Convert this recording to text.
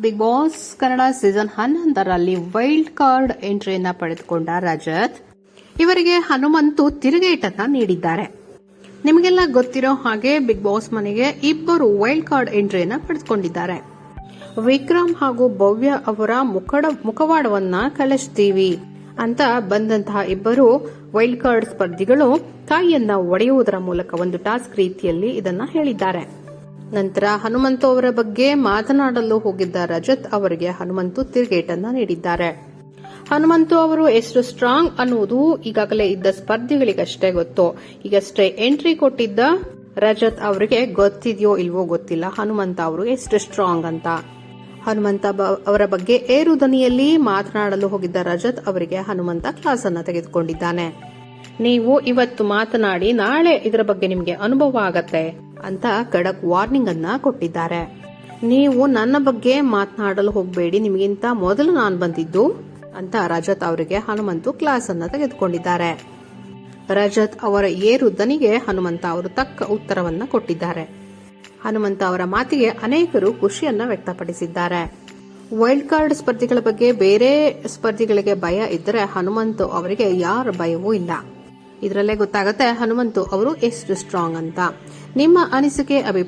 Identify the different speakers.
Speaker 1: Big boss Kannada season ಹನ್ನೊಂದರಲ್ಲಿ wild card ಎಂಟ್ರಿಯನ್ನ ಪಡೆದುಕೊಂಡ ರಜತ್ ಇವರಿಗೆ ಹನುಮಂತು ತಿರುಗೇಟನ್ನ ನೀಡಿದ್ದಾರೆ. ನಿಮಗೆಲ್ಲ ಗೊತ್ತಿರೋ ಹಾಗೆ ಬಿಗ್ ಬಾಸ್ ಮನೆಗೆ ಇಬ್ಬರು ವೈಲ್ಡ್ ಕಾರ್ಡ್ ಎಂಟ್ರಿಯನ್ನ ಪಡೆದುಕೊಂಡಿದ್ದಾರೆ. ವಿಕ್ರಮ್ ಹಾಗೂ ಭವ್ಯ ಅವರ ಮುಖಡ ಮುಖವಾಡವನ್ನ ಕಲಿಸ್ತೀವಿ ಅಂತ ಬಂದಂತಹ ಇಬ್ಬರು ವೈಲ್ಡ್ ಕಾರ್ಡ್ ಸ್ಪರ್ಧಿಗಳು ತಾಯಿಯನ್ನ ಒಡೆಯುವುದರ ಮೂಲಕ ಒಂದು ಟಾಸ್ಕ್ ರೀತಿಯಲ್ಲಿ ಇದನ್ನ ಹೇಳಿದ್ದಾರೆ. ನಂತರ ಹನುಮಂತು ಅವರ ಬಗ್ಗೆ ಮಾತನಾಡಲು ಹೋಗಿದ್ದ ರಜತ್ ಅವರಿಗೆ ಹನುಮಂತು ತಿರುಗೇಟನ್ನ ನೀಡಿದ್ದಾರೆ. ಹನುಮಂತು ಅವರು ಎಷ್ಟು ಸ್ಟ್ರಾಂಗ್ ಅನ್ನುವುದು ಈಗಾಗಲೇ ಇದ್ದ ಸ್ಪರ್ಧಿಗಳಿಗಷ್ಟೇ ಗೊತ್ತು. ಈಗಷ್ಟೇ ಎಂಟ್ರಿ ಕೊಟ್ಟಿದ್ದ ರಜತ್ ಅವರಿಗೆ ಗೊತ್ತಿದೆಯೋ ಇಲ್ವೋ ಗೊತ್ತಿಲ್ಲ. ಹನುಮಂತ ಅವರು ಎಷ್ಟು ಸ್ಟ್ರಾಂಗ್ ಅಂತ. ಹನುಮಂತ ಅವರ ಬಗ್ಗೆ ಏರು ದನಿಯಲ್ಲಿ ಮಾತನಾಡಲು ಹೋಗಿದ್ದ ರಜತ್ ಅವರಿಗೆ ಹನುಮಂತ ಕ್ಲಾಸ್ ಅನ್ನ ತೆಗೆದುಕೊಂಡಿದ್ದಾನೆ. ನೀವು ಇವತ್ತು ಮಾತನಾಡಿ ನಾಳೆ ಇದರ ಬಗ್ಗೆ ನಿಮಗೆ ಅನುಭವ ಆಗತ್ತೆ. ಅಂತ ಖಡಕ್ ವಾರ್ನಿಂಗ್ ಅನ್ನ ಕೊಟ್ಟಿದ್ದಾರೆ. ನೀವು ನನ್ನ ಬಗ್ಗೆ ಮಾತನಾಡಲು ಹೋಗಬೇಡಿ. ನಿಮಗಿಂತ ಮೊದಲು ನಾನು ಬಂದಿದ್ದು ಅಂತ ರಜತ್ ಅವರಿಗೆ ಹನುಮಂತು ಕ್ಲಾಸ್ ಅನ್ನ ತೆಗೆದುಕೊಂಡಿದ್ದಾರೆ. ರಜತ್ ಅವರ ಏರು ದನಿಗೆ ಹನುಮಂತ ಅವರು ತಕ್ಕ ಉತ್ತರವನ್ನ ಕೊಟ್ಟಿದ್ದಾರೆ. ಹನುಮಂತ ಅವರ ಮಾತಿಗೆ ಅನೇಕರು ಖುಷಿಯನ್ನ ವ್ಯಕ್ತಪಡಿಸಿದ್ದಾರೆ. ವೈಲ್ಡ್ ಕಾರ್ಡ್ ಸ್ಪರ್ಧಿಗಳ ಬಗ್ಗೆ ಬೇರೆ ಸ್ಪರ್ಧಿಗಳಿಗೆ ಭಯ ಇದ್ದರೆ ಹನುಮಂತು ಅವರಿಗೆ ಯಾರ ಭಯವೂ ಇಲ್ಲ. ಇದರಲ್ಲೇ ಗೊತ್ತಾಗುತ್ತೆ ಹನುಮಂತು ಅವರು ಎಷ್ಟು ಸ್ಟ್ರಾಂಗ್ ಅಂತ. ನಿಮ್ಮ ಅನಿಸಿಕೆ ಅಭಿಪ್ರಾಯ